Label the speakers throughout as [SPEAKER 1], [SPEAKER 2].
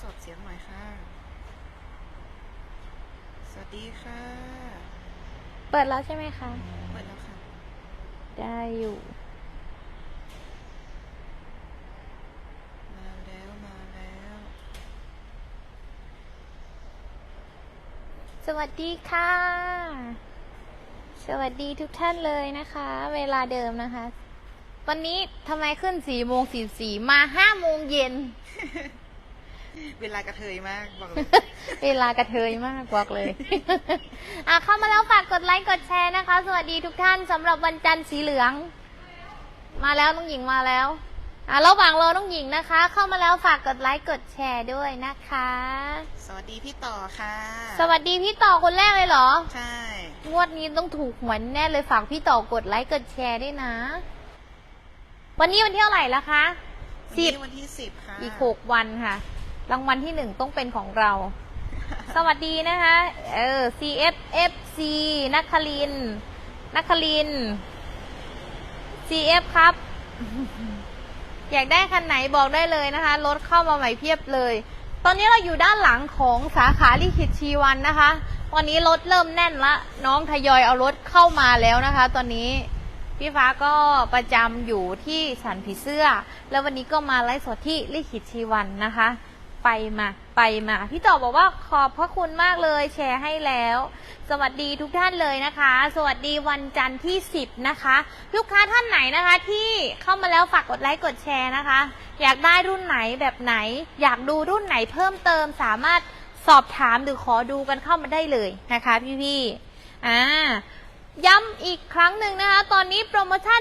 [SPEAKER 1] สอบเสียงหน่อยค่ะ สวัสดีค่ะ
[SPEAKER 2] เปิดแล้วใช่ไหมคะ
[SPEAKER 1] เปิดแล้วค่ะ
[SPEAKER 2] ได้อยู่
[SPEAKER 1] มาแล้วมาแล้ว
[SPEAKER 2] สวัสดีค่ะ สวัสดีทุกท่านเลยนะคะ เวลาเดิมนะคะ วันนี้ทำไมขึ้นสี่โมงสี่สี่มาห้าโมงเย็น
[SPEAKER 1] เวลากระเทยมากบอกเลย
[SPEAKER 2] เวลากระเทยมากบอกเลย อะเข้ามาแล้วฝากกดไลค์กดแชร์นะคะ สวัสดีทุกท่านสำหรับวันจันทร์สีเหลือง มาแล้วน้องหญิงมาแล้วอะระหว่างรอน้องหญิงนะคะ เข้ามาแล้วฝากกดไลค์กดแชร์ด้วยนะคะ
[SPEAKER 1] สวัสดีพี่ต่อค่ะ
[SPEAKER 2] สวัสดีพี่ต่อคนแรกเลยเหรอ
[SPEAKER 1] ใช่
[SPEAKER 2] งวดนี้ต้องถูกหวยแน่เลยฝากพี่ต่อกดไลค์กดแชร์ด้วยนะ วันนี้วันที่เท่าไหร่แล้วคะ
[SPEAKER 1] วัน
[SPEAKER 2] สิบ
[SPEAKER 1] นี้วันที่สิบค่ะ
[SPEAKER 2] อีกหกวันค่ะ รางวัลที่หนึ่งต้องเป็นของเรา สวัสดีนะคะ เออ CFFC นักคลินทร์นักคลินทร์ CF ครับ อยากได้คันไหนบอกได้เลยนะคะ รถเข้ามาใหม่เพียบเลย ตอนนี้เราอยู่ด้านหลังของสาขาลิขิตชีวันนะคะ ตอนนี้รถเริ่มแน่นละ น้องทยอยเอารถเข้ามาแล้วนะคะ ตอนนี้พี่ฟ้าก็ประจำอยู่ที่สันผีเสื้อ แล้ววันนี้ก็มาไลฟ์สดที่ลิขิตชีวันนะคะ ไปมาไปมา พี่ต่อบอกว่าขอบพระคุณมากเลยแชร์ให้แล้ว สวัสดีทุกท่านเลยนะคะ สวัสดีวันจันทร์ที่ 10 นะคะ ลูกค้าท่านไหนนะคะที่เข้ามาแล้วฝากกดไลค์กดแชร์นะคะ อยากได้รุ่นไหนแบบไหน อยากดูรุ่นไหนเพิ่มเติมสามารถสอบถามหรือขอดูกันเข้ามาได้เลยนะคะพี่ๆอ่าย้ำอีกครั้งหนึ่งนะคะ ตอนนี้โปรโมชั่น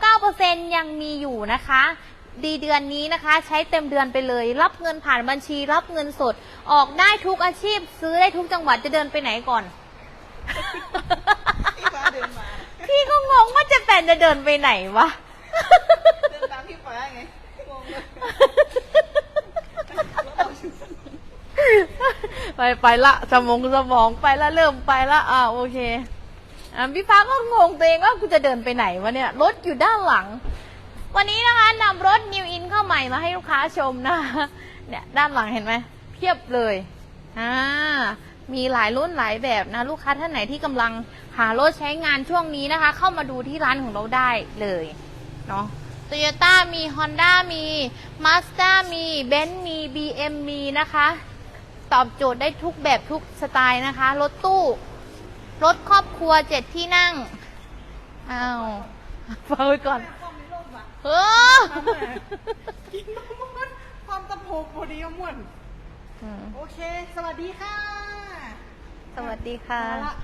[SPEAKER 2] 2.9%ยังมีอยู่นะคะ ดีเดือนนี้นะคะ ใช้เต็มเดือนไปเลย รับเงินผ่านบัญชี รับเงินสด ออกได้ทุกอาชีพ ซื้อได้ทุกจังหวัดจะเดินไปไหนก่อน
[SPEAKER 1] พี่ฟ้าเดินมา
[SPEAKER 2] พี่ก็งงว่าจะแปนจะเดินไปไหนวะ
[SPEAKER 1] เดินตามพี่ฟ้าไงงงเลย
[SPEAKER 2] ไปไปละสมองสมองไปละเริ่มไปละอ่าโอเคอ่าพี่ฟ้าก็งงตัวเองว่ากูจะเดินไปไหนวะเนี่ยรถอยู่ด้านหลัง วันนี้นะคะนำรถ New In เข้าใหม่มาให้ลูกค้าชมนะคะเนี่ยด้านหลังเห็นไหมเพียบเลยอ่ามีหลายรุ่นหลายแบบนะ ลูกค้าท่านไหนที่กำลังหารถใช้งานช่วงนี้นะคะ เข้ามาดูที่ร้านของเราได้เลยเนาะโตโยต้ามี Honda มี Mazda มี Benz มี BM มีนะคะ ตอบโจทย์ได้ทุกแบบทุกสไตล์นะคะ รถตู้ รถครอบครัวเจ็ดที่นั่ง อ้าวฟังไว้ก่อน เออ
[SPEAKER 1] ความตะโพกพอดีก็ม่วน
[SPEAKER 2] อืม
[SPEAKER 1] โอเค สวัสดีค่ะ
[SPEAKER 2] สวัสดีค่ะ
[SPEAKER 1] มาละ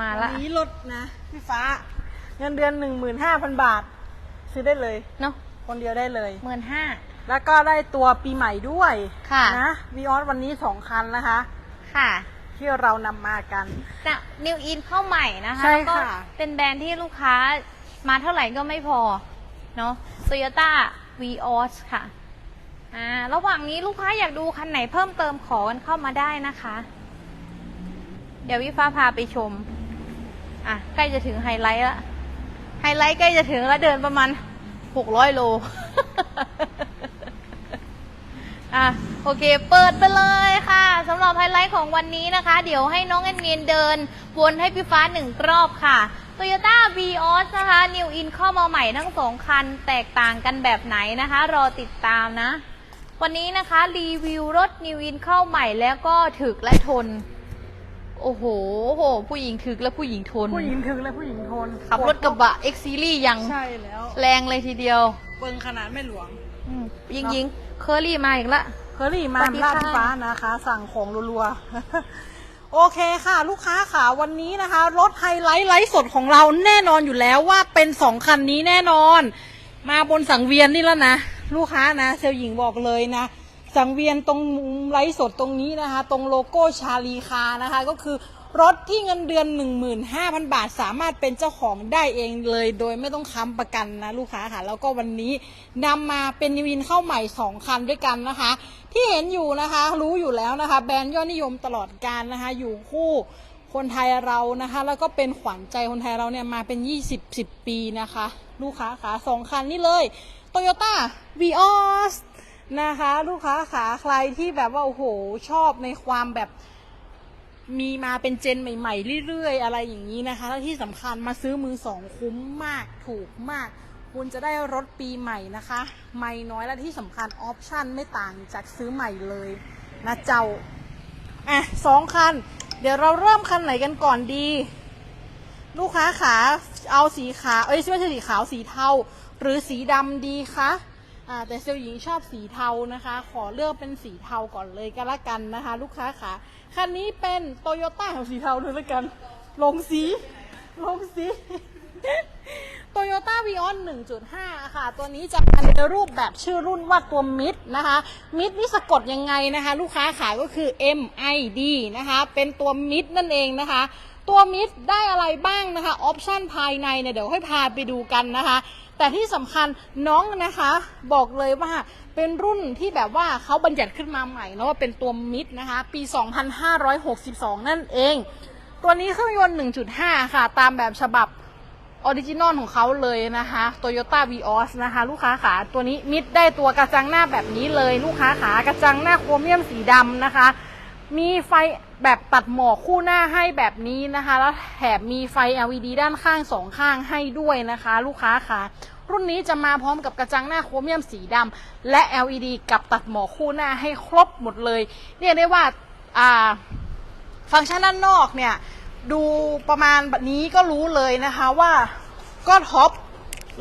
[SPEAKER 2] มาละ
[SPEAKER 1] วันนี้ลดนะพี่ฟ้า เงินเดือนหนึ่งหมื่นห้าพันบาท ซื้อได้เลย
[SPEAKER 2] เนาะ
[SPEAKER 1] คนเดียวได้เลย
[SPEAKER 2] หมื่นห้า
[SPEAKER 1] แล้วก็ได้ตัวปีใหม่ด้วย
[SPEAKER 2] ค่ะ
[SPEAKER 1] นะวีออสวันนี้สองคันนะคะ
[SPEAKER 2] ค่ะ
[SPEAKER 1] ที่เรานำมากัน
[SPEAKER 2] จะนิวอินเข้าใหม่นะคะ
[SPEAKER 1] ใช่
[SPEAKER 2] แล้วก็
[SPEAKER 1] ค่ะ
[SPEAKER 2] เป็นแบรนด์ที่ลูกค้า มาเท่าไหร่ก็ไม่พอ เนาะ Toyota v ีออสค่ะ อ่า ระหว่างนี้ลูกค้าอยากดูคันไหนเพิ่มเติมขอกันเข้ามาได้นะคะ เดี๋ยววิฟ้าพาไปชม อะ ใกล้จะถึงไฮไลท์ละไฮไลท์ใกล้จะถึงแล้วเดินประมาณหกร้อยโล อะโอเค เปิดไปเลยค่ะสำหรับไฮไลท์ของวันนี้นะคะ เดี๋ยวให้น้องแอนเนียนเดินวนให้พี่ฟ้าหนึ่งรอบค่ะ Toyota v ีออสนะคะ New In เข้ามาใหม่ทั้งสองคัน แตกต่างกันแบบไหนนะคะ รอติดตามนะ วันนี้นะคะรีวิวรถ New In เข้าใหม่แล้วก็ถึกและทน โอ้โหโห ผู้หญิงถึกและผู้หญิงทน
[SPEAKER 1] ผู้หญิงถึงและผู้หญิงทน
[SPEAKER 2] ขับรถกระบะ X Series ยัง
[SPEAKER 1] ใช่แล้ว
[SPEAKER 2] แรงเลยทีเดียว
[SPEAKER 1] เปิงขนาดไม่หลวง
[SPEAKER 2] อืมยิงยิงเคอรี่มาอีกละ
[SPEAKER 1] เคอรี่มา
[SPEAKER 2] สวัสดี
[SPEAKER 1] ลาด
[SPEAKER 2] ค่ะ
[SPEAKER 1] พี่ฟ้านะคะ สั่งของรัวๆ โอเคค่ะ ลูกค้าค่ะวันนี้นะคะ รถไฮไลท์ไลท์สดของเราแน่นอนอยู่แล้วว่าเป็นสองคันนี้แน่นอน มาบนสังเวียนนี่แล้วนะ ลูกค้านะเซลลหญิงบอกเลยนะ สังเวียนตรงมุมไลท์สดตรงนี้นะคะ ตรงโลโก้ชาลีคานะคะ ก็คือ รถที่เงินเดือน 15,000 บาท สามารถเป็นเจ้าของได้เองเลย โดยไม่ต้องค้ำประกันนะลูกค้าค่ะ แล้วก็วันนี้นำมาเป็นนิวินเข้าใหม่ 2 คันด้วยกันนะคะ ที่เห็นอยู่นะคะ รู้อยู่แล้วนะคะ แบรนด์ยอดนิยมตลอดการนะคะ อยู่คู่คนไทยเรานะคะ แล้วก็เป็นขวัญใจคนไทยเราเนี่ยมาเป็น 20 10 ปีนะคะ ลูกค้าค่ะสองคันนี้เลย Toyota v ีออสนะคะ ลูกค้าขาใครที่แบบว่า โอ้โห ชอบในความแบบ มีมาเป็นเจนใหม่ ๆ เรื่อยๆ อะไรอย่างนี้นะคะ และที่สำคัญมาซื้อมือสองคุ้มมากถูกมาก คุณจะได้รถปีใหม่นะคะ ไม่น้อยและที่สำคัญออปชั่นไม่ต่างจากซื้อใหม่เลยนะเจ้า อะสองคัน เดี๋ยวเราเริ่มคันไหนกันก่อนดี ลูกค้าขาเอาสีขาว เอ้ยไม่ใช่สีขาวสีเทาหรือสีดำดีคะ แต่เซลล์หญิงชอบสีเทานะคะ ขอเลือกเป็นสีเทาก่อนเลยก็แล้วกันนะคะ ลูกค้าขาคันนี้เป็นโตโยต้าของสีเทาด้วยแล้วกัน ลงสีลงสีโตโยต้าวีออน1.5 ค่ะ ตัวนี้จะมาในรูปแบบชื่อรุ่นว่าตัวมิดนะคะ มิดนี่สะกดยังไงนะคะ ลูกค้าขายก็คือ M I D นะคะ เป็นตัวมิดนั่นเองนะคะ ตัวมิดได้อะไรบ้างนะคะ ออปชั่นภายในเนี่ยเดี๋ยวให้พาไปดูกันนะคะ แต่ที่สำคัญน้องนะคะ บอกเลยว่าเป็นรุ่นที่แบบว่าเขาบัญญัติขึ้นมาใหม่นะว่าเป็นตัวมิดนะคะ ปี 2562 นั่นเอง ตัวนี้เครื่องยนต์ 1.5 ค่ะ ตามแบบฉบับออริจินอลของเขาเลยนะคะ Toyota Vios นะคะ ลูกค้าขาตัวนี้มิดได้ตัวกระจังหน้าแบบนี้เลย ลูกค้าขากระจังหน้าโครเมียมสีดำนะคะ มีไฟ แบบตัดหมอกคู่หน้าให้แบบนี้นะคะ แล้วแถมมีไฟ LED ด้านข้างสองข้างให้ด้วยนะคะ ลูกค้าขารุ่นนี้จะมาพร้อมกับกระจังหน้าโครเมียมสีดำและ LED กับตัดหมอกคู่หน้าให้ครบหมดเลย เรียกได้ว่าอ่าฟังก์ชันด้านนอกเนี่ย ดูประมาณแบบนี้ก็รู้เลยนะคะว่าก็ท็อป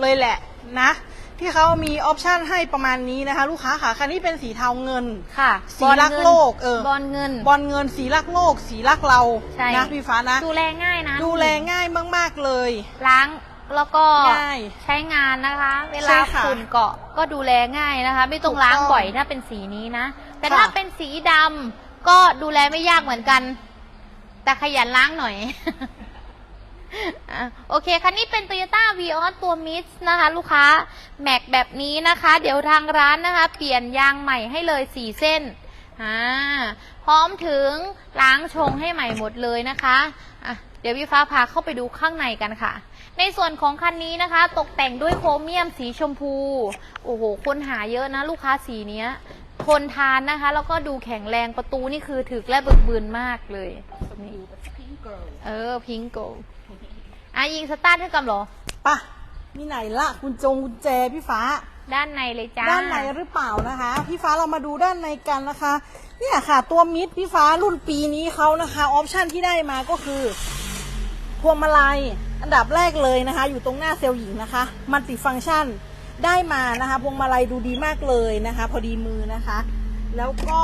[SPEAKER 1] เลยแหละนะ ที่เขามีออปชันให้ประมาณนี้นะคะ ลูกค้าค่ะคันนี้เป็นสีเทาเงิน
[SPEAKER 2] ค่ะ
[SPEAKER 1] สีรักโลกเออ
[SPEAKER 2] บอลเงิน
[SPEAKER 1] บอลเงินสีรักโลก สีรักเรา
[SPEAKER 2] ใช่
[SPEAKER 1] นะพี่ฟ้านะ
[SPEAKER 2] ดูแลง่ายนะ
[SPEAKER 1] ดูแลง่ายมากๆเลย
[SPEAKER 2] ล้างแล้วก็
[SPEAKER 1] ง่าย
[SPEAKER 2] ใช้งานนะคะ เว
[SPEAKER 1] ใช่
[SPEAKER 2] ลา
[SPEAKER 1] ค่ะ
[SPEAKER 2] ฝุ่นเกาะก็ดูแลง่ายนะคะ ไม่ต้อง
[SPEAKER 1] ถูกต้อง
[SPEAKER 2] ล้างบ่อยถ้าเป็นสีนี้นะ แต่
[SPEAKER 1] ค่ะ
[SPEAKER 2] ถ้าเป็นสีดำก็ดูแลไม่ยากเหมือนกัน แต่ขยันล้างหน่อย อะโอเค คันนี้เป็น Toyota Vios ตัวมิสนะคะ ลูกค้าแม็กแบบนี้นะคะ เดี๋ยวทางร้านนะคะ เปลี่ยนยางใหม่ให้เลย 4 เส้นอ่าพร้อมถึงล้างชงให้ใหม่หมดเลยนะคะอะเดี๋ยวพี่ฟ้าพาเข้าไปดูข้างในกันค่ะ ในส่วนของคันนี้นะคะ ตกแต่งด้วยโครเมียมสีชมพู โอ้โห คนหาเยอะนะ ลูกค้าสีเนี้ย ทนทานนะคะ แล้วก็ดูแข็งแรงประตูนี่คือถึกและบึกบืนมากเลยนี่เออพิงโกอะยิงสตาร์ทให้กันเหรอ
[SPEAKER 1] ปะมีไหนละคุณจงกุญแจพี่ฟ้า
[SPEAKER 2] ด้านในเลยจ้า
[SPEAKER 1] ด้านในหรือเปล่านะคะ พี่ฟ้าเรามาดูด้านในกันนะคะ เนี่ยค่ะ ตัวมิดพี่ฟ้ารุ่นปีนี้เขานะคะออปชันที่ได้มาก็คือพวงมาลัยอันดับแรกเลยนะคะ อยู่ตรงหน้าเซลล์หญิงนะคะ มัลติฟัง c t ชัน ได้มานะคะพวงมาลัยดูดีมากเลยนะคะ พอดีมือนะคะ แล้วก็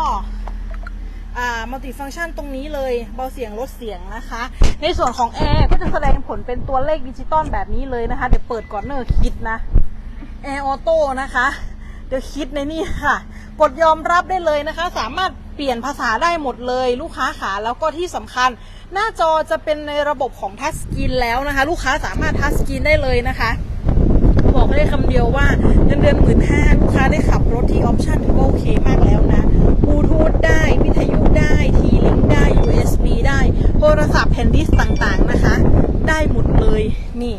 [SPEAKER 1] อ่ามัลติฟัง c t ชันตรงนี้เลยเบาเสียงลดเสียงนะคะ ในส่วนของแอร์ก็จะแสดงผลเป็นตัวเลขดิจิตอลแบบนี้เลยนะคะ เดี๋ยวเปิดก่อนเนอร์คิดนะแอร์ออโต้นะคะ เดี๋ยวคิดในนี่ค่ะ กดยอมรับได้เลยนะคะ สามารถเปลี่ยนภาษาได้หมดเลย ลูกค้าขาแล้วก็ที่สำคัญ หน้าจอจะเป็นในระบบของทัชสกรีนแล้วนะคะ ลูกค้าสามารถทัชสกรีนได้เลยนะคะ บอกได้คำเดียวว่าเงินเดือนหมื่นห้าลูกค้าได้ขับรถที่ออปชั่นถือว่าโอเคมากแล้วนะบลูทูธได้ วิทยุได้ ทีลิงได้ USB ได้ โทรศัพท์แผ่นดิสต่างๆนะคะ ได้หมดเลยนี่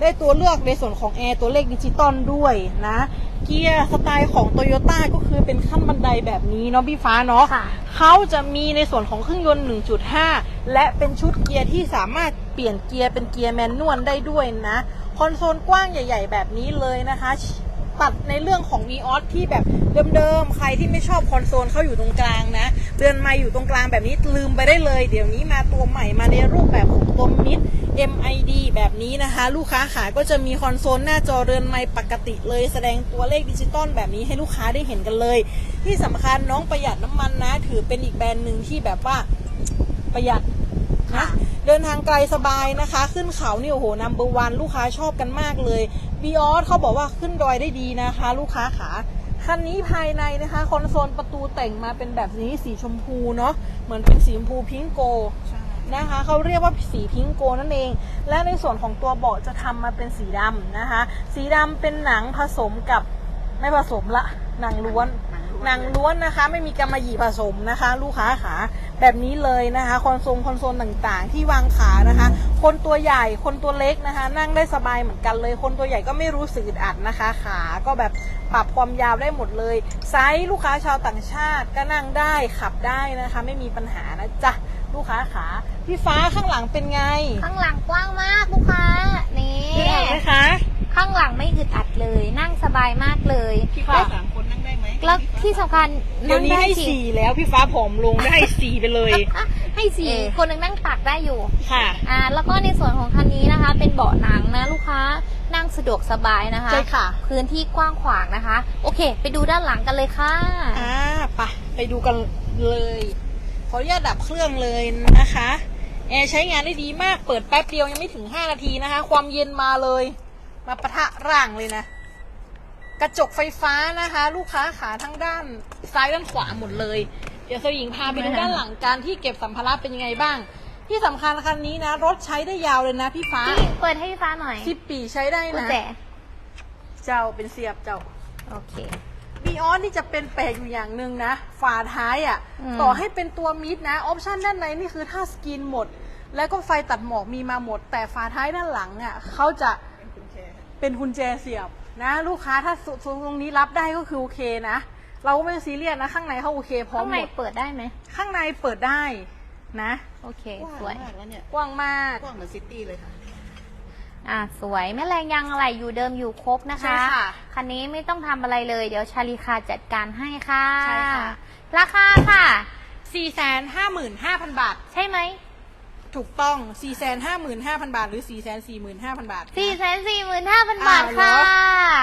[SPEAKER 1] ได้ตัวเลือกในส่วนของแอร์ตัวเลขดิจิตอลด้วยนะ เกียร์สไตล์ของโตโยต้าก็คือเป็นขั้นบันไดแบบนี้เนาะพี่ฟ้าเนาะ
[SPEAKER 2] ค่ะ
[SPEAKER 1] เขาจะมีในส่วนของเครื่องยนต์ 1.5 และเป็นชุดเกียร์ที่สามารถเปลี่ยนเกียร์เป็นเกียร์แมนนวลได้ด้วยนะ คอนโซลกว้างใหญ่ ๆ แบบนี้เลยนะคะ ตัดในเรื่องของ v ีออสที่แบบเดิมๆ ใครที่ไม่ชอบคอนโซลเขาอยู่ตรงกลางนะเดือนไม่อยู่ตรงกลางแบบนี้ลืมไปได้เลย เดี๋ยวนี้มาตัวใหม่มาในรูปแบบของตัวมิด MID แบบนี้นะคะ ลูกค้าขาก็จะมีคอนโซลหน้าจอเรือนไม้ปกติเลย แสดงตัวเลขดิจิตอลแบบนี้ให้ลูกค้าได้เห็นกันเลย ที่สำคัญน้องประหยัดน้ำมันนะ ถือเป็นอีกแบรนด์หนึ่งที่แบบว่าประหยัด นะเดินทางไกลสบายนะคะ ขึ้นเขานี่โอ้โหนัมเบอร์วันลูกค้าชอบกันมากเลยบีออสเขาบอกว่าขึ้นดอยได้ดีนะคะ ลูกค้าขาคันนี้ภายในนะคะคอนโซลประตูแต่งมาเป็นแบบนี้สีชมพูเนาะเหมือนเป็นสีชมพูพิงโกนะคะเขาเรียกว่าสีพิงโกนั่นเอง และในส่วนของตัวเบาะจะทำมาเป็นสีดำนะคะ สีดำเป็นหนังผสมกับ ไม่ผสมละหนังล้วนหนังล้วนนะคะ ไม่มีกำมะหยี่ผสมนะคะ ลูกค้าขาแบบนี้เลยนะคะคอนโซลคอนโซลต่างๆ ที่วางขานะคะ คนตัวใหญ่คนตัวเล็กนะคะ นั่งได้สบายเหมือนกันเลย คนตัวใหญ่ก็ไม่รู้สึกอึดอัดนะคะ ขาก็แบบปรับความยาวได้หมดเลยไซส์ลูกค้าชาวต่างชาติก็นั่งได้ขับได้นะคะ ไม่มีปัญหานะจ๊ะลูกค้าขาพี่ฟ้าข้างหลังเป็นไง
[SPEAKER 2] ข้างหลังกว้างมากลูกค้านี่
[SPEAKER 1] อึดอัดไหมคะ
[SPEAKER 2] ข้างหลังไม่อึดอัดเลย นั่งสบายมากเลย
[SPEAKER 1] พี่ฟ้าสามคนนั่งได้ไหม
[SPEAKER 2] แล้วที่สำคัญ
[SPEAKER 1] เดี๋ยวนี้
[SPEAKER 2] ง
[SPEAKER 1] ให้
[SPEAKER 2] สิ
[SPEAKER 1] สี่แล้วพี่ฟ้าผอมลงได้สี่ไปเลย
[SPEAKER 2] อะให้สี่
[SPEAKER 1] เออ
[SPEAKER 2] คนหนึงนั่งตักได้อยู่
[SPEAKER 1] ค่ะ
[SPEAKER 2] อ่า แล้วก็ในส่วนของคันนี้นะคะ เป็นเบาะหนังนะลูกค้านั่งสะดวกสบายนะคะ
[SPEAKER 1] ใช่ค่ะ
[SPEAKER 2] พื้นที่กว้างขวางนะคะ โอเค ไปดูด้านหลังกันเลยค่ะ
[SPEAKER 1] อ่าไปไปดูกันเลย ขออนุญาตดับเครื่องเลยนะคะ แอร์ใช้งานได้ดีมาก เปิดแป๊บเดียวยังไม่ถึง 5 นาทีนะคะ ความเย็นมาเลย มาปะทะร่างเลยนะ กระจกไฟฟ้านะคะ ลูกค้าขาทั้งด้านซ้ายด้านขวาหมดเลย เดี๋ยวเซลหญิงพาไปดูด้านหลังการที่เก็บสัมภาระเป็นยังไงบ้าง ที่สำคัญคันนี้นะ รถใช้ได้ยาวเลยนะพี่ฟ้า
[SPEAKER 2] พี่เปิดให้พี่ฟ้าหน่อย
[SPEAKER 1] สิบปีใช้ได้
[SPEAKER 2] กุญ
[SPEAKER 1] นะ
[SPEAKER 2] แจ
[SPEAKER 1] เจ้าเป็นเสียบเจ้า
[SPEAKER 2] โอเค
[SPEAKER 1] บีออนนี่จะเป็นแปลกอยู่อย่างหนึ่งนะ ฝาท้ายอะ่ะ
[SPEAKER 2] อืม
[SPEAKER 1] ต่อให้เป็นตัวมิดนะ ออปชันด้านในนี่คือถ้าสกินหมด แล้วก็ไฟตัดหมอกมีมาหมด แต่ฝาท้ายด้านหลังอะ่ะเขาจะ เป็นกุญแจเสียบนะลูกค้าถ้าสตรงนี้รับได้ก็คือโอเคนะ เราก็ไม่ซีเรียสนะ ข้างในเขาโอเคพร้อม
[SPEAKER 2] ข้าง
[SPEAKER 1] ห
[SPEAKER 2] ใน
[SPEAKER 1] มด
[SPEAKER 2] เปิดได้ไหม
[SPEAKER 1] ข้างในเปิดได้นะ
[SPEAKER 2] โอเค
[SPEAKER 3] กว้าง
[SPEAKER 2] สวย
[SPEAKER 3] มากแล้วเนี่ย
[SPEAKER 1] กว้างมาก
[SPEAKER 3] กว้างเหมือนซิตี้เลยค่ะ
[SPEAKER 2] อะสวยแม่แรงยางอะไรอยู่เดิมอยู่ครบนะคะ
[SPEAKER 1] ใช่ค่ะ
[SPEAKER 2] คันนี้ไม่ต้องทำอะไรเลย เดี๋ยวชาลีคาจัดการให้ค่ะ
[SPEAKER 1] ใช่ค่ะ
[SPEAKER 2] ราคาค่ะ
[SPEAKER 1] 455,000 บาท
[SPEAKER 2] ใช่ไหม
[SPEAKER 1] ถูกต้อง 455,000 บาท หรือ 445,000 บาท
[SPEAKER 2] สี่แสนสี่หมื่นห้าพันบาท
[SPEAKER 1] อ้าวเหร
[SPEAKER 2] ค่ะ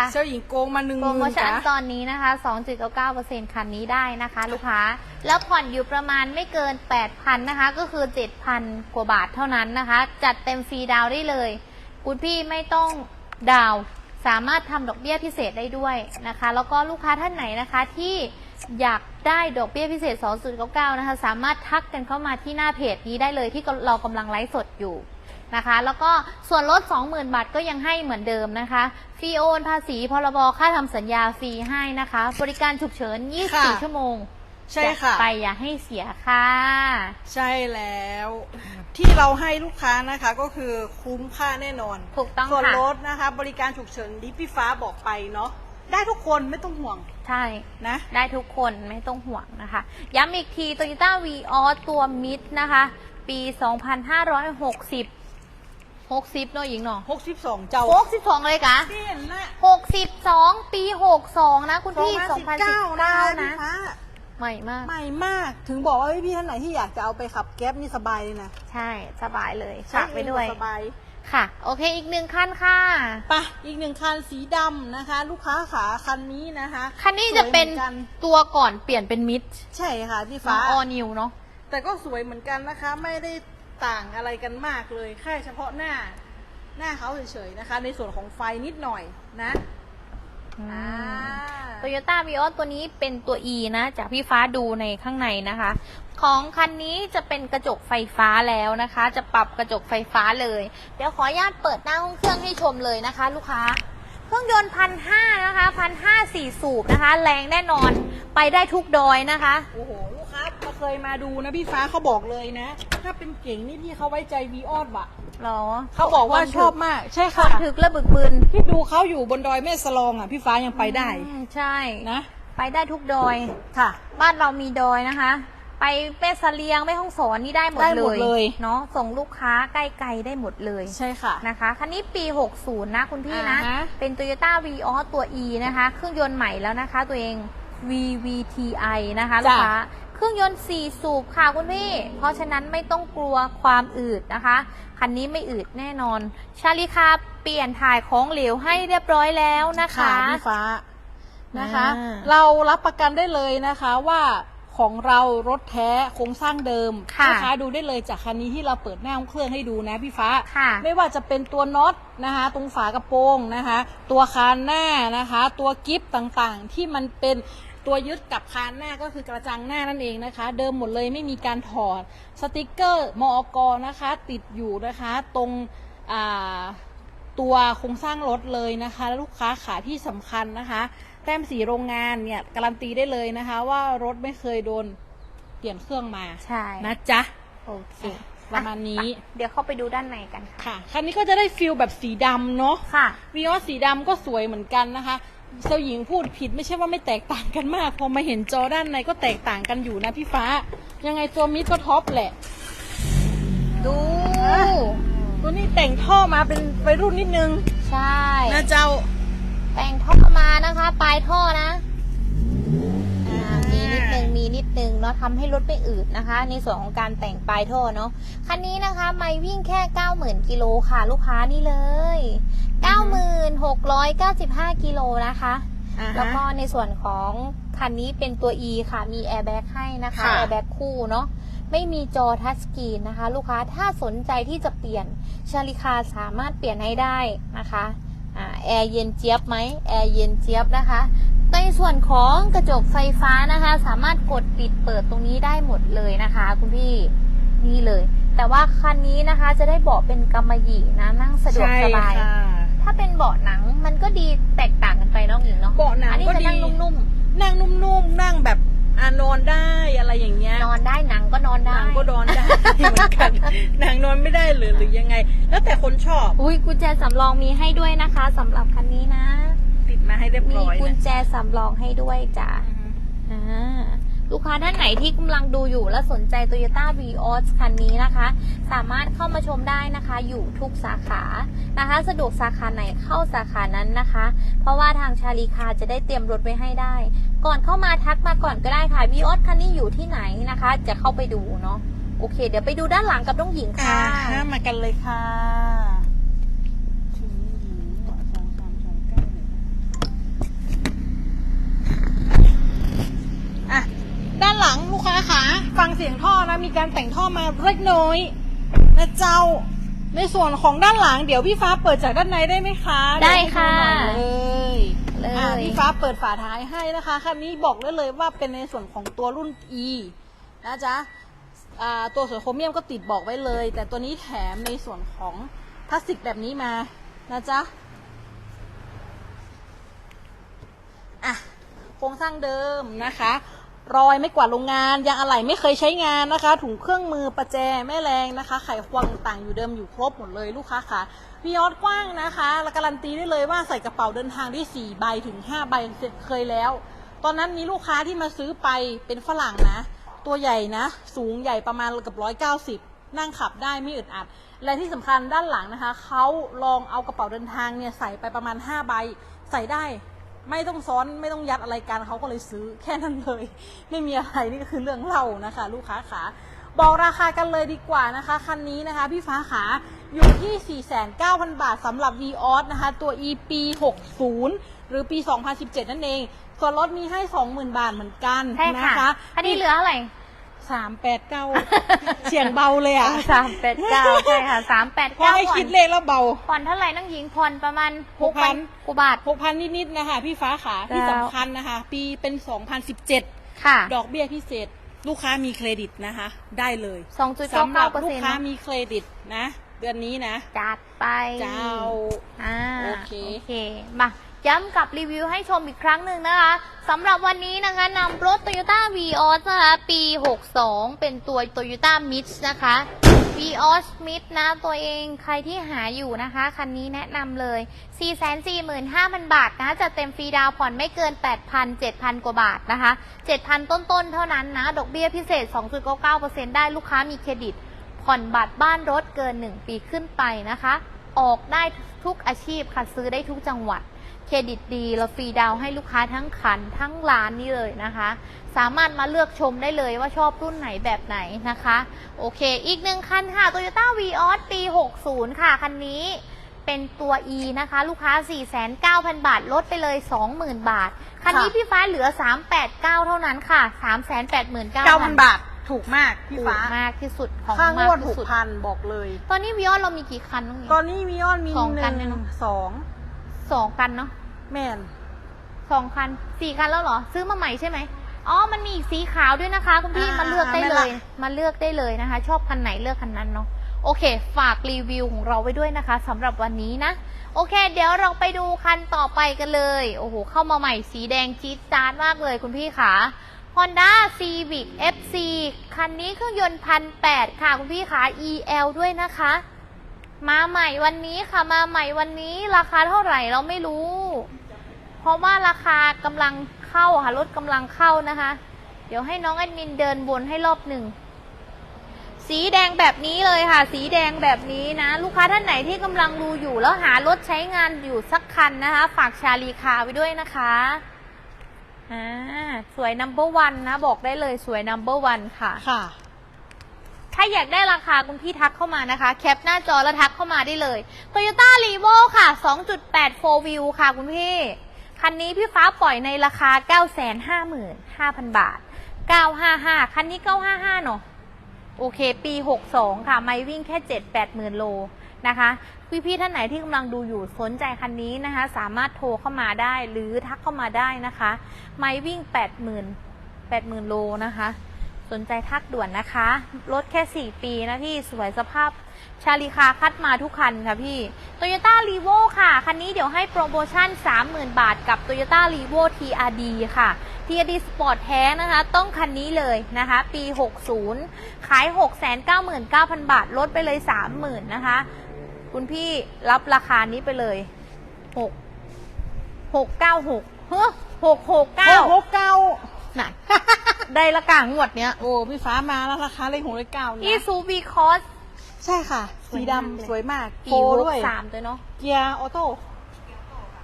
[SPEAKER 1] อ เจ้าหญิงโกงมาหนึ่งห
[SPEAKER 2] โปรโม
[SPEAKER 1] มื่น
[SPEAKER 2] ชั่น
[SPEAKER 1] จ้ะ
[SPEAKER 2] ตอนนี้นะคะ 2.99%คันนี้ได้นะคะ ลูกค้า แล้วผ่อนอยู่ประมาณไม่เกิน 8,000 นะคะ ก็คือ 7,000 กว่าบาทเท่านั้นนะคะ จัดเต็มฟรีดาวน์ได้เลย คุณพี่ไม่ต้องดาวน์สามารถทำดอกเบี้ยพิเศษได้ด้วยนะคะ แล้วก็ลูกค้าท่านไหนนะคะที่อยาก ได้ดอกเบี้ยพิเศษ 2.99 นะคะ สามารถทักกันเข้ามาที่หน้าเพจนี้ได้เลยที่เรากำลังไลฟ์สดอยู่นะคะ แล้วก็ส่วนลด 20,000 บาทก็ยังให้เหมือนเดิมนะคะฟรีโอนภาษีพรบค่าทำสัญญาฟรีให้นะคะ บริการฉุกเฉิน
[SPEAKER 1] ค่ะ
[SPEAKER 2] 24 ชั่วโมง
[SPEAKER 1] ใช่ค่ะ
[SPEAKER 2] จัดไปอย่าให้เสียค่ะ
[SPEAKER 1] ใช่แล้ว ที่เราให้ลูกค้านะคะก็คือคุ้มค่าแน่นอน
[SPEAKER 2] ถูกต้อง
[SPEAKER 1] ส่วน
[SPEAKER 2] ค่ะ
[SPEAKER 1] ลดนะคะ บริการฉุกเฉินที่พี่ฟ้าบอกไปเนาะ ได้ทุกคนไม่ต้องห่วง
[SPEAKER 2] ใช่
[SPEAKER 1] นะ
[SPEAKER 2] ได้ทุกคนไม่ต้องห่วงนะคะ ย้ำอีกที Toyota v ีออตัวมิดนะคะ ปี 2560 60เนอะหญิงเนาะ
[SPEAKER 1] 62 เจ้า
[SPEAKER 2] 62 เลยกะ
[SPEAKER 1] พี่เห็นนะ
[SPEAKER 2] 62 ปี 62 นะ คุณพี่
[SPEAKER 1] 2019 นะ
[SPEAKER 2] 2019
[SPEAKER 1] พี่
[SPEAKER 2] นะ
[SPEAKER 1] ฟ้า
[SPEAKER 2] ใหม่มาก
[SPEAKER 1] ใหม่มากถึงบอกว่าพี่ๆท่านไหนที่อยากจะเอาไปขับแก๊ปนี่สบายเลยนะ
[SPEAKER 2] ใช่ สบายเลยฝากไปด้วย
[SPEAKER 1] สบาย
[SPEAKER 2] ค่ะ โอเคอีกหนึ่งคันค่ะ
[SPEAKER 1] ไปะอีกหนึ่งคันสีดำนะคะ ลูกค้าขาคันนี้นะคะ
[SPEAKER 2] คันนี้จะเป็น
[SPEAKER 1] สวยหมือกั
[SPEAKER 2] ตัวก่อนเปลี่ยนเป็นมิด
[SPEAKER 1] ใช่ค่ะพี่
[SPEAKER 2] ฟ้า
[SPEAKER 1] ฟ้า
[SPEAKER 2] ออนิวเนาะ
[SPEAKER 1] แต่ก็สวยเหมือนกันนะคะ ไม่ได้ต่างอะไรกันมากเลยแค่เฉพาะหน้า หน้าเขาเฉยๆนะคะ ในส่วนของไฟนิดหน่อยนะ อ่า
[SPEAKER 2] โตโยต้าวีออตัวนี้เป็นตัว E นะ จากพี่ฟ้าดูในข้างในนะคะ ของคันนี้จะเป็นกระจกไฟฟ้าแล้วนะคะ จะปรับกระจกไฟฟ้าเลย เดี๋ยวขออนุญาตเปิดหน้าห้องเครื่องให้ชมเลยนะคะ ลูกค้า เครื่องยนต์พันห้านะคะพันห้าสี่สูบนะคะ แรงแน่นอนไปได้ทุกดอยนะคะ
[SPEAKER 1] โอ้โห เคยมาดูนะพี่ฟ้าเขาบอกเลยนะ ถ้าเป็นเก่งนี่พี่เขาไว้ใจวีออดว่ะ
[SPEAKER 2] หรอ
[SPEAKER 1] เขาบอกว่าชอบมาก ใช่
[SPEAKER 2] ค
[SPEAKER 1] ค่ะ
[SPEAKER 2] นถึกและบึกบืน
[SPEAKER 1] พี่ดูเขาอยู่บนดอยแม่สลองอะพี่ฟ้ายังไปได้
[SPEAKER 2] อืมใช่
[SPEAKER 1] นะ
[SPEAKER 2] ไปได้ทุกดอย
[SPEAKER 1] ค่ะ
[SPEAKER 2] บ้านเรามีดอยนะคะ ไปแม่สะเลียงแม่ห้องสอนนี่ได้หมด
[SPEAKER 1] ได้
[SPEAKER 2] เล
[SPEAKER 1] หมด
[SPEAKER 2] ย
[SPEAKER 1] เลย
[SPEAKER 2] เนาะส่งลูกค้าใกล้ๆได้หมดเลย
[SPEAKER 1] ใช่ค่ะ
[SPEAKER 2] นะคะคันนี้ปี 60 นะคุณพี่นะ
[SPEAKER 1] อ่าฮะ
[SPEAKER 2] เป็น Toyota v ีออตัว E นะคะ เครื่องยนต์ใหม่แล้วนะคะ ตัวเอง VVTi นะคะลูกค้าเค รื่องยนต์ 4 สูบค่ะคุณพี่ เพราะฉะนั้นไม่ต้องกลัวความอืดนะคะ คันนี้ไม่อืดแน่นอน ชาลิคาเปลี่ยนถ่ายของเหลวให้เรียบร้อยแล้วนะคะ
[SPEAKER 1] พี่ฟ้านะคะ
[SPEAKER 2] อ่า
[SPEAKER 1] เรารับประกันได้เลยนะคะว่าของเรารถแท้โครงสร้างเดิม
[SPEAKER 2] ค่ะ
[SPEAKER 1] ลูกค้าดูได้เลยจากคันนี้ที่เราเปิดหน้าห้องเครื่องให้ดูนะพี่ฟ้า
[SPEAKER 2] ค่ะ
[SPEAKER 1] ไม่ว่าจะเป็นตัวน็อตนะคะ ตรงฝากระโปรงนะคะ ตัวคานหน้านะคะ ตัวกิฟต์ต่างๆ ที่มันเป็น ตัวยึดกับคานหน้าก็คือกระจังหน้านั่นเองนะคะ เดิมหมดเลยไม่มีการถอดสติกเกอร์มอกนะคะ ติดอยู่นะคะตรงอ่าตัวโครงสร้างรถเลยนะคะและลูกค้าขาที่สำคัญนะคะ แต้มสีโรงงานเนี่ยการันตีได้เลยนะคะ ว่ารถไม่เคยโดนปลี่ยนเครื่องมา
[SPEAKER 2] ใช่
[SPEAKER 1] นะจ๊ะ
[SPEAKER 2] โอเค
[SPEAKER 1] ประมาณนี้
[SPEAKER 2] อะเดี๋ยวเข้าไปดูด้านในกันค่ะ
[SPEAKER 1] ค่ะ คันนี้ก็จะได้ฟิลแบบสีดำเนาะ
[SPEAKER 2] ค่ะ
[SPEAKER 1] วีออสสีดำก็สวยเหมือนกันนะคะ เซลหญิงพูดผิดไม่ใช่ว่าไม่แตกต่างกันมาก พอมาเห็นจอด้านในก็แตกต่างกันอยู่นะพี่ฟ้า ยังไงตัวมิดก็ท็อปแหละ
[SPEAKER 2] ดู
[SPEAKER 1] ตัวนี้แต่งท่อมาเป็นไปรุ่นนิดนึง
[SPEAKER 2] ใช่
[SPEAKER 1] นะเจ้า
[SPEAKER 2] แต่งท่อมานะคะ ปลายท่อนะอ่ามีนิ ดนึงมีนิดนึงเนาะทำให้รถไม่อืดนะคะ ในส่วนของการแต่งปลายท่อเนาะคันนี้นะคะไม่วิ่งแค่ 90,000กิโลค่ะลูกค้านี่เลย 9695กิโลนะคะ
[SPEAKER 1] อ่าฮะ
[SPEAKER 2] แล้วก็ในส่วนของคันนี้เป็นตัว E ค่ะ มีแอร์แบ็กให้นะคะ
[SPEAKER 1] ค่ะ
[SPEAKER 2] แอร์แบ็กคู่เนาะไม่มีจอทัชสกรีนนะคะ ลูกค้าถ้าสนใจที่จะเปลี่ยนชาลิคาสามารถเปลี่ยนให้ได้นะคะอ่าแอร์เย็นเจี๊ยบไหมแอร์เย็นเจี๊ยบนะคะ ในส่วนของกระจกไฟฟ้านะคะ สามารถกดปิดเปิดตรงนี้ได้หมดเลยนะคะ คุณพี่นี่เลย แต่ว่าคันนี้นะคะจะได้เบาะเป็นกำมะหยี่นะนั่งสะดวกสบาย
[SPEAKER 1] ใช่ค่ะ
[SPEAKER 2] ถ้าเป็นเบาะหนังมันก็ดีแตกต่างกันไปเน้องหญิงเนาะ
[SPEAKER 1] เบาะหนัง
[SPEAKER 2] อันนี้
[SPEAKER 1] ก็
[SPEAKER 2] จะ
[SPEAKER 1] ดี
[SPEAKER 2] นั่งนุ่ม
[SPEAKER 1] นั่งนุ่มๆนั่งแบบอ่านอนได้อะไรอย่างเงี้ย
[SPEAKER 2] ๆนอนได้หนังก็นอน
[SPEAKER 1] ห
[SPEAKER 2] ได้
[SPEAKER 1] นังก็นอนได้เหมือนกันหนังนอนไม่ได้หรือหรือยังไง แล้วแต่คนชอบ
[SPEAKER 2] อุ้ยกุญแจสำรองมีให้ด้วยนะคะสำหรับคันนี้นะ
[SPEAKER 1] ติดมาให้เรียบ
[SPEAKER 2] มี
[SPEAKER 1] ร้อย
[SPEAKER 2] กุญ
[SPEAKER 1] นะ
[SPEAKER 2] แจสำรองให้ด้วยจ้ะ
[SPEAKER 1] อือฮึ
[SPEAKER 2] อ่าลูกค้าท่านไหนที่กำลังดูอยู่และสนใจ Toyota v ีออสคันนี้นะคะ สามารถเข้ามาชมได้นะคะ อยู่ทุกสาขานะคะ สะดวกสาขาไหนเข้าสาขานั้นนะคะ เพราะว่าทางชาลีคาจะได้เตรียมรถไว้ให้ได้ ก่อนเข้ามาทักมาก่อนก็ได้ค่ะ v ีออสคันนี้อยู่ที่ไหนนะคะ จะเข้าไปดูเนาะโอเค เดี๋ยวไปดูด้านหลังกับน้องหญิง
[SPEAKER 1] อ่า
[SPEAKER 2] ค่ะ
[SPEAKER 1] มากันเลยค่ะถึงหญิงสองสามสองเก้าหนึ่งอะ ด้านหลังลูกค้าขาฟังเสียงท่อนะมีการแต่งท่อมาเล็กน้อยนะเจ้า ในส่วนของด้านหลังเดี๋ยวพี่ฟ้าเปิดจากด้านในได้ไหมคะ
[SPEAKER 2] ได้ค่ะ
[SPEAKER 1] เยวให้ดูหน่อยเลย
[SPEAKER 2] เล
[SPEAKER 1] อะ
[SPEAKER 2] ย
[SPEAKER 1] พี่ฟ้าเปิดฝาท้ายให้นะคะคันนี้บอกได้เลยว่าเป็นในส่วนของตัวรุ่น E นะจ๊ะอ่าตัวส่วนโครเมียมก็ติดบอกไว้เลย แต่ตัวนี้แถมในส่วนของพลาสติกแบบนี้มานะจ๊ะอะโครงสร้างเดิมนะคะ รอยไม่กวาดโรงงาน ยางอะไหล่ไม่เคยใช้งานนะคะ ถุงเครื่องมือประแจแม่แรงนะคะ ไขควงต่างอยู่เดิมอยู่ครบหมดเลยลูกค้าค่ะมียอดกว้างนะคะและการันตีได้เลยว่าใส่กระเป๋าเดินทางได้สี่ใบถึงห้าใบเคยแล้ว ตอนนั้นมีลูกค้าที่มาซื้อไปเป็นฝรั่งนะ ตัวใหญ่นะ สูงใหญ่ประมาณเกับร้อยเก้าสิบนั่งขับได้ไม่อึดอัด และที่สำคัญด้านหลังนะคะ เขาลองเอากระเป๋าเดินทางเนี่ยใส่ไปประมาณห้าใบ ใส่ได้ ไม่ต้องซ้อนไม่ต้องยัดอะไรกันเขาก็เลยซื้อแค่นั้นเลย ไม่มีอะไรนี่ก็คือเรื่องเล่านะคะ ลูกค้าขาบอกราคากันเลยดีกว่านะคะ คันนี้นะคะพี่ฟ้าขาอยู่ที่ 49,000 บาทสำหรับ v ีออสนะคะ ตัว e ปี60 หรือปี 2017 นั่นเอง ส่วนลดมีให้ 20,000 บาทเหมือนกัน
[SPEAKER 2] ใช่
[SPEAKER 1] นะ
[SPEAKER 2] ค่ะ
[SPEAKER 1] คะ
[SPEAKER 2] อันนี้เหลือเท่าไหร่
[SPEAKER 1] สามแปดเก้าเสียงเบาเลยอะ
[SPEAKER 2] สามแปดเก้าใช่ค่ะสามแปด
[SPEAKER 1] พอ
[SPEAKER 2] เก้า
[SPEAKER 1] ให้
[SPEAKER 2] ผ่อ
[SPEAKER 1] คิ
[SPEAKER 2] น
[SPEAKER 1] ดเลขแล้วเบา
[SPEAKER 2] ผ่อนเท่าไหร่น้องหญิงผ่อนประมาณ
[SPEAKER 1] หกพัน
[SPEAKER 2] กว่าบาท
[SPEAKER 1] หกพันนิดๆนะคะพี่ฟ้าขาที่
[SPEAKER 2] แล้ว
[SPEAKER 1] สำคัญนะคะ ปีเป็น2017
[SPEAKER 2] ค่ะ
[SPEAKER 1] ดอกเบี้ยพิเศษ ลูกค้ามีเครดิตนะคะ ได้เลย
[SPEAKER 2] สองจุดเก้า
[SPEAKER 1] สำหรั
[SPEAKER 2] เก้า
[SPEAKER 1] บ
[SPEAKER 2] เปอร์
[SPEAKER 1] ลู
[SPEAKER 2] เซ็
[SPEAKER 1] ก
[SPEAKER 2] นต์
[SPEAKER 1] ค้ามีเครดิตนะ เดือนนี้นะ
[SPEAKER 2] จัดไป
[SPEAKER 1] เจ้า
[SPEAKER 2] อ่า
[SPEAKER 1] โอเค
[SPEAKER 2] โอเคมา ย้ำกับรีวิวให้ชมอีกครั้งหนึ่งนะคะสำหรับวันนี้นะคะนำรถ Toyota Vios นะคะปี 62 เป็นตัว Toyota Mix นะคะ Vios Mix นะตัวเองใครที่หาอยู่นะคะ คันนี้แนะนำเลย 445,000 บาทนะ จะเต็มฟรีดาวผ่อนไม่เกิน 8,000 7,000 กว่าบาทนะคะ 7,000 ต้นๆ เท่านั้นนะ ดอกเบี้ยพิเศษ 2.99%ได้ลูกค้ามีเครดิต ผ่อนบัตรบ้านรถเกิน 1 ปีขึ้นไปนะคะ ออกได้ทุกอาชีพค่ะซื้อได้ทุกจังหวัด เครดิตดีเราฟรีดาวน์ให้ลูกค้าทั้งคันทั้งร้านนี่เลยนะคะ สามารถมาเลือกชมได้เลยว่าชอบรุ่นไหนแบบไหนนะคะ โอเค อีกหนึ่งคันค่ะ Toyota Vios ปี 60 ค่ะ คันนี้เป็นตัว E นะคะ ลูกค้า 4,900บาท ลดไปเลย 20,000 บาท คันนี้
[SPEAKER 1] ค่ะ
[SPEAKER 2] พี่ฟ้าเหลือ 389 เท่านั้นค่ะ 389,000
[SPEAKER 1] 9,000บาทถูกมากพี่
[SPEAKER 2] ถูก
[SPEAKER 1] ฟ้ามา
[SPEAKER 2] กที่สุดของ
[SPEAKER 1] ค่าง
[SPEAKER 2] มาก
[SPEAKER 1] วด
[SPEAKER 2] ที่
[SPEAKER 1] หก
[SPEAKER 2] สุด
[SPEAKER 1] พันบอกเลย
[SPEAKER 2] ตอนนี้วิออนเรามีกี่คันน้องหญิง
[SPEAKER 1] ตอนนี้มีออนมี
[SPEAKER 2] สอง
[SPEAKER 1] ห
[SPEAKER 2] กัน
[SPEAKER 1] นึ่ง
[SPEAKER 2] เนี่ยเนอะ
[SPEAKER 1] สอง
[SPEAKER 2] สองคันเนาะ
[SPEAKER 1] แม่น
[SPEAKER 2] สองคันสี่คันแล้วเหรอ ซื้อมาใหม่ใช่ไหมอ๋อ มันมีอีกสีขาวด้วยนะคะ คุณพี่
[SPEAKER 1] อ่า
[SPEAKER 2] มาเลือกได้
[SPEAKER 1] ไม่
[SPEAKER 2] เล
[SPEAKER 1] ละ
[SPEAKER 2] ยมาเลือกได้เลยนะคะ ชอบคันไหนเลือกคันนั้นเนาะ โอเค ฝากรีวิวของเราไว้ด้วยนะคะสำหรับวันนี้นะ โอเค เดี๋ยวเราไปดูคันต่อไปกันเลย โอ้โห เข้ามาใหม่สีแดงจี๊ดจ๊าดมากเลยคุณพี่ขา Honda Civic FC คันนี้เครื่องยนต์พันแปดค่ะ คุณพี่ขา EL ด้วยนะคะ มาใหม่วันนี้ค่ะมาใหม่วันนี้ราคาเท่าไหร่เราไม่รู้ เพราะว่าราคากำลังเข้าค่ะรถกำลังเข้านะคะ เดี๋ยวให้น้องแอดมินเดินวนให้รอบหนึ่งสีแดงแบบนี้เลยค่ะ สีแดงแบบนี้นะ ลูกค้าท่านไหนที่กำลังดูอยู่แล้วหารถใช้งานอยู่สักคันนะคะ ฝากชาลีคาไว้ด้วยนะคะอ่าสวยนัมเบอร์วันนะ บอกได้เลยสวยนัมเบอร์วันค่ะ
[SPEAKER 1] ค่ะ
[SPEAKER 2] ถ้าอยากได้ราคาคุณพี่ทักเข้ามานะคะ แคปหน้าจอแล้วทักเข้ามาได้เลย Toyota r e v o ค่ะ 2.8 4 wheel ค่ะคุณพี่ คันนี้พี่ฟ้าปล่อยในราคา 955,000 บาท 955 คันนี้ 955 เนาะโอเค ปี 62 ค่ะ ไม่วิ่งแค่ 7 8หมื่นโลนะคะพี่ๆท่านไหนที่กำลังดูอยู่สนใจคันนี้นะคะ สามารถโทรเข้ามาได้หรือทักเข้ามาได้นะคะ ไม่วิ่ง 8 0 0 0 0 8 0,000 โลนะคะ สนใจทักด่วนนะคะ รถแค่ 4 ปีนะพี่สวยสภาพชาลีคาคัดมาทุกคันค่ะพี่ Toyota r e v o ค่ะ คันนี้เดี๋ยวให้โปรโมชั่น 30,000 บาทกับ Toyota r e v o TRD ค่ะ TRD Sport แท้นะคะ ต้องคันนี้เลยนะคะ ปี 60 ขาย 699,000 บาท ลดไปเลย 30,000 นะคะ คุณพี่รับราคานี้ไปเลย 6 696เฮ้อ669
[SPEAKER 1] โอ้โหเก้า
[SPEAKER 2] น่ะ ได้ละกลางงวดเนี้ย
[SPEAKER 1] โอ้พี่ฟ้ามาแล้วราคาเลขหกเลขเก้า
[SPEAKER 2] อี
[SPEAKER 1] นะ
[SPEAKER 2] ซูบีคอส
[SPEAKER 1] ใช่ค่ะ
[SPEAKER 2] ส
[SPEAKER 1] สี
[SPEAKER 2] วยมากเลย
[SPEAKER 1] ดำสวยมาก
[SPEAKER 2] ปี
[SPEAKER 1] โฟ
[SPEAKER 2] ห
[SPEAKER 1] ด้วย
[SPEAKER 2] กสามตัวเนาะ
[SPEAKER 1] เกียร์ออโต้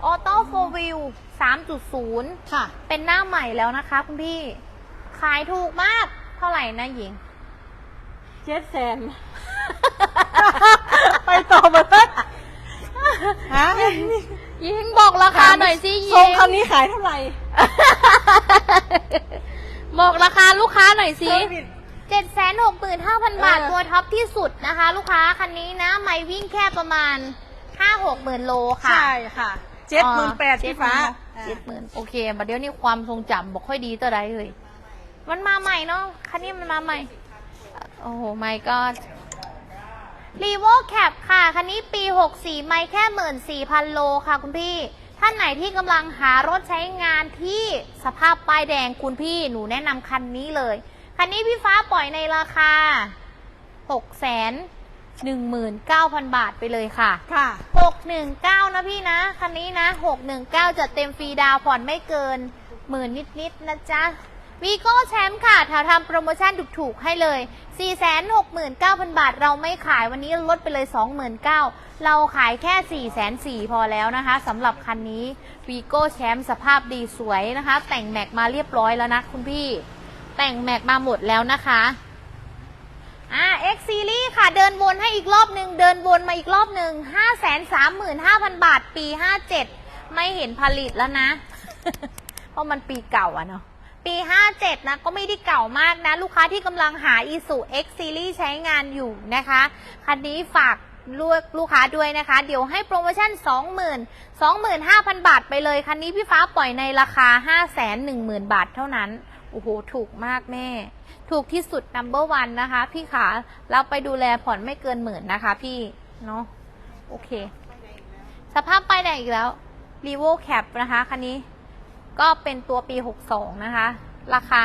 [SPEAKER 2] ออโต้โฟวิลสามจุดศูนย์
[SPEAKER 1] ค่ะ
[SPEAKER 2] เป็นหน้าใหม่แล้วนะคะคุณพี่ ขายถูกมากเท่าไหร่นะหญิง
[SPEAKER 1] เจ็ดแสน ไปต่อมาเลยฮะ
[SPEAKER 2] หญิงบอกราคาหน่อยสิห
[SPEAKER 1] ทรง
[SPEAKER 2] ญิง
[SPEAKER 1] คันนี้ขายเท่าไหร่
[SPEAKER 2] บอกราคาลูกค้าหน่อยสิ
[SPEAKER 1] เซอร์วิส
[SPEAKER 2] เจ็ดแสนหกหมื่นห้าพันบาท
[SPEAKER 1] เออ
[SPEAKER 2] ตัวท็อปที่สุดนะคะ ลูกค้าคันนี้นะ ไม่วิ่งแค่ประมาณห้าหกหมื่นโลค่ะ
[SPEAKER 1] ใช่ค่ะเจ็ดหมื่นแปดพี่ฟ้า
[SPEAKER 2] เจ็ดหมื่นโอเคบัดเดี๋ยวนี้ความทรงจำบอกค่อยดีตัวใดเลยมันมาใหม่เนาะคันนี้มันมาใหม่ โอ้โหไม่ก็รีโวแคปค่ะ คันนี้ปี 64 ไม่แค่14,000โลค่ะคุณพี่ ท่านไหนที่กำลังหารถใช้งานที่สภาพป้ายแดงคุณพี่หนูแนะนำคันนี้เลย คันนี้พี่ฟ้าปล่อยในราคา 6 1 9 0 0 0 บาทไปเลยค่ะ
[SPEAKER 1] ค่ะ
[SPEAKER 2] 619 นะพี่นะ คันนี้นะ 619 จะเต็มฟรีดาวน์ผ่อนไม่เกินหมื่นนิดๆนะจ๊ะ วีโก้แชมป์ค่ะแถวทำโปรโมชั่นถูกๆให้เลย 469,000 บาท เราไม่ขายวันนี้ลดไปเลย 29,000 เราขายแค่ 4,400พอแล้วนะคะสำหรับคันนี้วีโก้แชมป์สภาพดีสวยนะคะ แต่งแม็กมาเรียบร้อยแล้วนะคุณพี่ แต่งแม็กมาหมดแล้วนะคะอ่า X Series ค่ะ เดินวนให้อีกรอบหนึ่งเดินวนมาอีกรอบหนึ่งห้าแสนสามหมื่นห้าพันบาทปีห้าเจ็ดไม่เห็นผลิตแล้วนะ เพราะมันปีเก่าอะเนาะ ปีห้าเจ็ดนะ ก็ไม่ได้เก่ามากนะ ลูกค้าที่กำลังหา i s u X Series ใช้งานอยู่นะคะ คันนี้ฝากลูกลูกค้าด้วยนะคะ เดี๋ยวให้โปรโมชั่น 20,000 25,000 บาทไปเลย คันนี้พี่ฟ้าปล่อยในราคา 510,000 บาทเท่านั้น โอ้โห ถูกมากแม่ ถูกที่สุด number one นะคะ พี่ขาเราไปดูแลผ่อนไม่เกินหมื่นนะคะพี่ เนาะโอเค สภาพป้ายแดงอีกแล้ว r e v o Cap นะคะ คันนี้ ก็เป็นตัวปี 62 นะคะ ราคา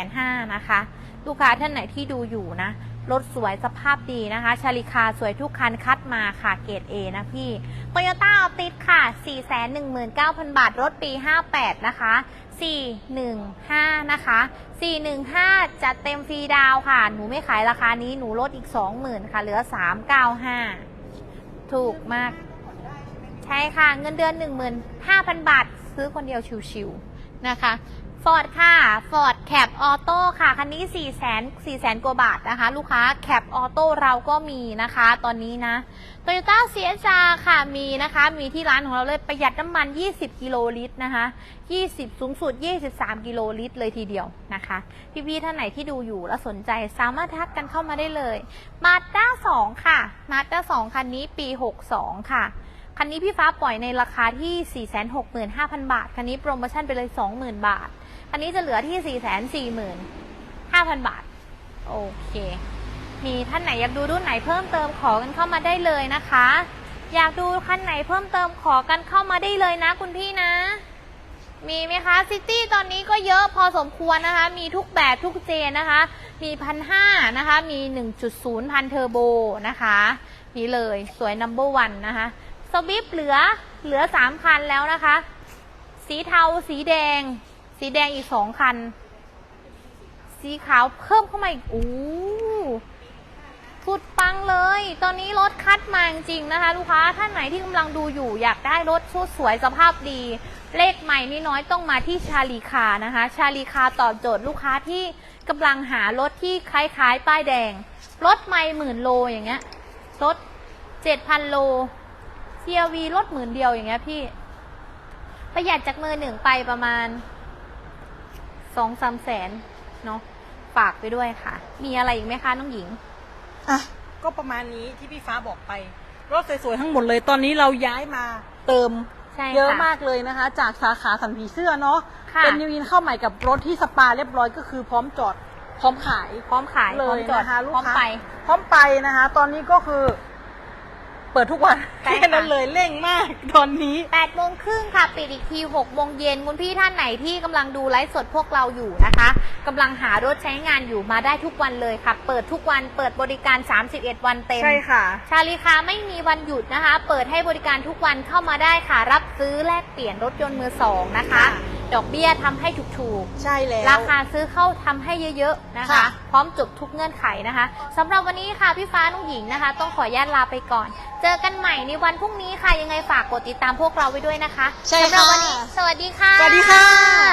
[SPEAKER 2] 5,500นะคะ ลูกค้าท่านไหนที่ดูอยู่นะ รถสวยสภาพดีนะคะ ชาลิคาสวยทุกคันคัดมาค่ะเกรด A นะพี่โตโยต้าออติสค่ะ 419,000 บาท รถปี 58 นะคะ 415 นะคะ 415จะเต็มฟรีดาวค่ะ หนูไม่ขายราคานี้หนูลดอีก 20,000 ค่ะ เหลือ 395 ถูกมาก ใช่ค่ะ เงินเดือน 15,000 บาท ซื้อคนเดียวชิวๆนะคะฟอร์ดค่ะฟอร์ดแคปออโต้ค่ะ คันนี้4 0 0 0 0 4 0 0 0กว่าบาทนะคะ ลูกค้าแคปออโต้เราก็มีนะคะ ตอนนี้นะโตโยต้าเซียจาค่ะมีนะคะ มีที่ร้านของเราเลยประหยัดน้ำมัน 20 กิโลลิตรนะคะ 20 สูงสุด 23 กิโลลิตรเลยทีเดียวนะคะ พี่ๆท่านไหนที่ดูอยู่แล้วสนใจสามารถทักกันเข้ามาได้เลยมาด้า2ค่ะมาด้า2คันนี้ปี 62 ค่ะ คันนี้พี่ฟ้าปล่อยในราคาที่ 465,000 บาท คันนี้โปรโมชั่นไปเลย 20,000 บาท คันนี้จะเหลือที่ 445,000 บาท โอเค มีท่านไหนอยากดูรุ่นไหนเพิ่มเติมขอกันเข้ามาได้เลยนะคะ อยากดูคันไหนเพิ่มเติมขอกันเข้ามาได้เลยนะคุณพี่นะ มีไหมคะซิตี้ตอนนี้ก็เยอะพอสมควรนะคะ มีทุกแบบทุกเจนนะคะ มีพันห้านะคะ มี 1.0 พันเทอร์โบนะคะ นี่เลยสวยนัมเบอร์วันนะคะ สวิฟเหลือเหลือ3คันแล้วนะคะ สีเทาสีแดง สีแดงอีก2คัน สีขาวเพิ่มเข้ามาอีกอู้สุดปังเลย ตอนนี้รถคัดมาจริงนะคะ ลูกค้าท่านไหนที่กำลังดูอยู่ อยากได้รถชุดสวยสภาพดี เลขใหม่นี่น้อยต้องมาที่ชาลีคานะคะ ชาลีคาตอบโจทย์ลูกค้าที่กำลังหารถที่คล้ายๆ ป้ายแดง รถไม่หมื่นโลอย่างเงี้ย รถเจ็ดพันโล CRV รถหมื่นเดียวอย่างเงี้ยพี่ ประหยัดจากมือหนึ่งไปประมาณสองสามแสนเนาะฝากไปด้วยค่ะ มีอะไรอีกไหมคะน้องหญิง
[SPEAKER 1] อะ ก็ประมาณนี้ที่พี่ฟ้าบอกไป รถสวยๆทั้งหมดเลยตอนนี้เราย้ายมาเติม
[SPEAKER 2] ใช่ค่ะ
[SPEAKER 1] เยอะมากเลยนะคะ จากสาขาสันผีเสื้อเนาะ
[SPEAKER 2] ค่ะ
[SPEAKER 1] เป็นยูวินเข้าใหม่กับรถที่สปาเรียบร้อยก็คือพร้อมจอด พร้อมขาย
[SPEAKER 2] พร้อมขาย
[SPEAKER 1] เล
[SPEAKER 2] พร้อม
[SPEAKER 1] ย
[SPEAKER 2] จอด
[SPEAKER 1] นะคะลูก
[SPEAKER 2] พร้อม
[SPEAKER 1] ค้า
[SPEAKER 2] ไป
[SPEAKER 1] พร้อมไปนะคะ ตอนนี้ก็คือ เปิดทุกวัน
[SPEAKER 2] ใช่ค่ะ
[SPEAKER 1] แค่นั้นเลยเร่งมากตอนนี้
[SPEAKER 2] 8โมงครึ่งค่ะปิดอีกที6โมงเย็นคุณพี่ท่านไหนที่กำลังดูไลฟ์สดพวกเราอยู่นะคะกำลังหารถใช้งานอยู่มาได้ทุกวันเลยค่ะ เปิดทุกวันเปิดบริการ 31 วันเต็ม
[SPEAKER 1] ใช่ค่ะ
[SPEAKER 2] ชาลีคาไม่มีวันหยุดนะคะ เปิดให้บริการทุกวันเข้ามาได้ค่ะ รับซื้อแลกเปลี่ยนรถยนต์มือสองนะคะ
[SPEAKER 1] ค่ะ
[SPEAKER 2] ดอกเบี้ยทำให้ถูก
[SPEAKER 1] ใช่แล้ว
[SPEAKER 2] ๆราคาซื้อเข้าทำให้เยอะๆนะคะ
[SPEAKER 1] ค่ะ
[SPEAKER 2] พร้อมจบทุกเงื่อนไขนะคะสำหรับวันนี้ค่ะพี่ฟ้าน้องหญิงนะคะ ต้องขออนุญาตลาไปก่อน เจอกันใหม่ในวันพรุ่งนี้ค่ะยังไงฝากกดติดตามพวกเราไว้ด้วยนะคะ
[SPEAKER 1] ใช่
[SPEAKER 2] สำหรับ
[SPEAKER 1] ค่ะ
[SPEAKER 2] วันนี้ สวัสดีค่ะ
[SPEAKER 1] สวัสดีค่ะ